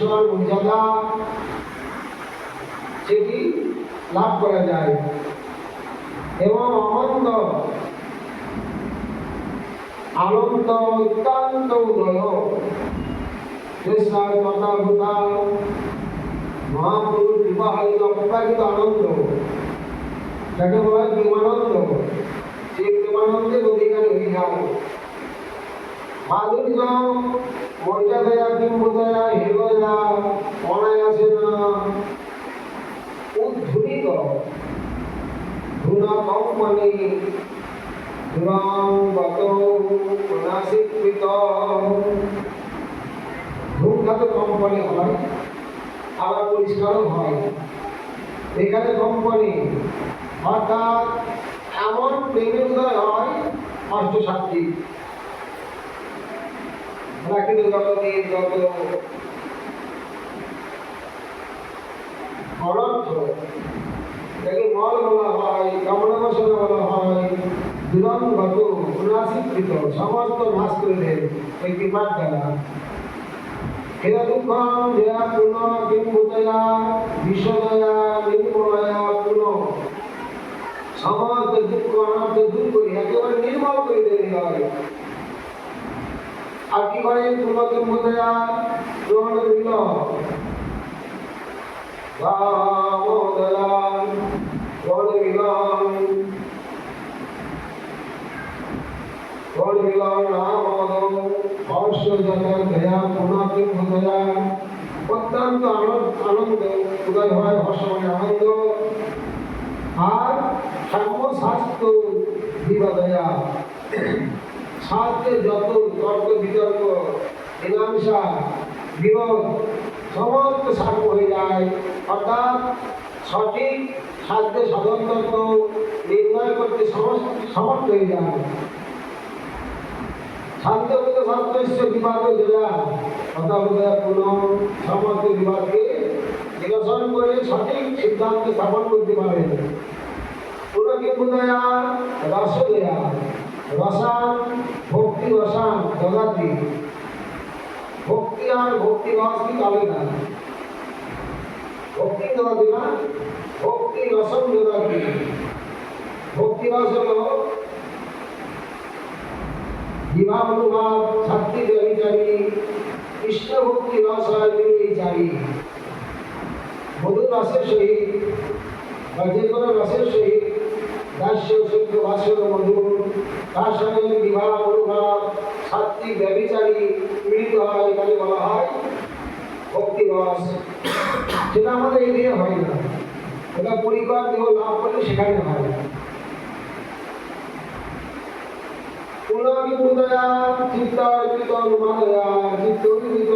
ভূষণ মর্যাদা সেটি লাভ করা যায়? এবং অনন্ত আনন্দ অত্যন্ত উদয় কৃষ্ণার কথা ভূতা মহাপুরুষ বিবাহিত অপ্রাকৃত আনন্দ। যাকে বলা হয় প্রেমানন্দ। সেই প্রেমানন্দের অধিকারী হয়ে যায়। মর্যাদা কিংবদয়া নাসিকৃত ধূমঘাত কোম্পানি হয় আবার পরিষ্কারও হয় এখানে কোম্পানি অর্থাৎ এমন প্রেমের উদয় হয় অষ্ট সাতটি প্রাকৃতিক জগতের যত অনর্থ এটাকে মল বলা হয় কামনাবাসনা বলা হয় দুরঙ্গত উনাসীকৃত সমস্ত নাশ করে কৃপার দ্বারা হেয়া দুঃখম জয়া পুন কিম্বুতয়া বিশ্বদয়া, নির্মলয়া পুন। সমস্ত দুঃখ অনর্থ দূর করে একেবারে নির্মল করে দেন হয় আর কি করে পুনঃ কিম্বুতয়া গ্রহণ করিল অত্যন্ত আনন্দ উদয় হয় আনন্দ আর সাম্য স্বাস্থ্য বিবাদয়া শাস্ত্রের যত তর্ক বিতর্ক মীমাংসা বিরোধ সমস্ত সাম্য হয়ে যায় অর্থাৎ সঠিক সাধ্যে সাধনতত্ত্ব নির্ণয় করতে সমর্থ হয়ে যায় শান্তগত শাস্ত্রস্য বিবাদ জয়া কথাবোধয়া পুনঃ সমস্ত বিবাদকে করে সঠিক সিদ্ধান্ত স্থাপন করতে পারেন পুনঃকিম্বদয়া রসদয়া রসান ভক্তি রসান ভক্তি আর ভক্তি রস কি চলে না? ভক্তি দদাতি না ভক্তি রসম দদাতি ভক্তি রস হলো বিভাবনুভাব ছাত্রী ব্যবিচারী কৃষ্ণ ভক্তি রস হয় বিচারী মধুর সহিত বা যে কোনো রসের সহিত, দাস্য শুদ্ধ বাসর মধুর তার সঙ্গে বিবাহ অনুভাব সাত্বিক ব্যবিচারী মিলিত হয়, এখানে বলা হয় ভক্তি রস সেটা আমাদের এদিকে হয় না। ওটা পরিবার দেহ লাভ করলে সেখানে হয়। পুনর্বিমুদয়া চিত্তার্পিত অনুমাদয়া চিত্তর্পিত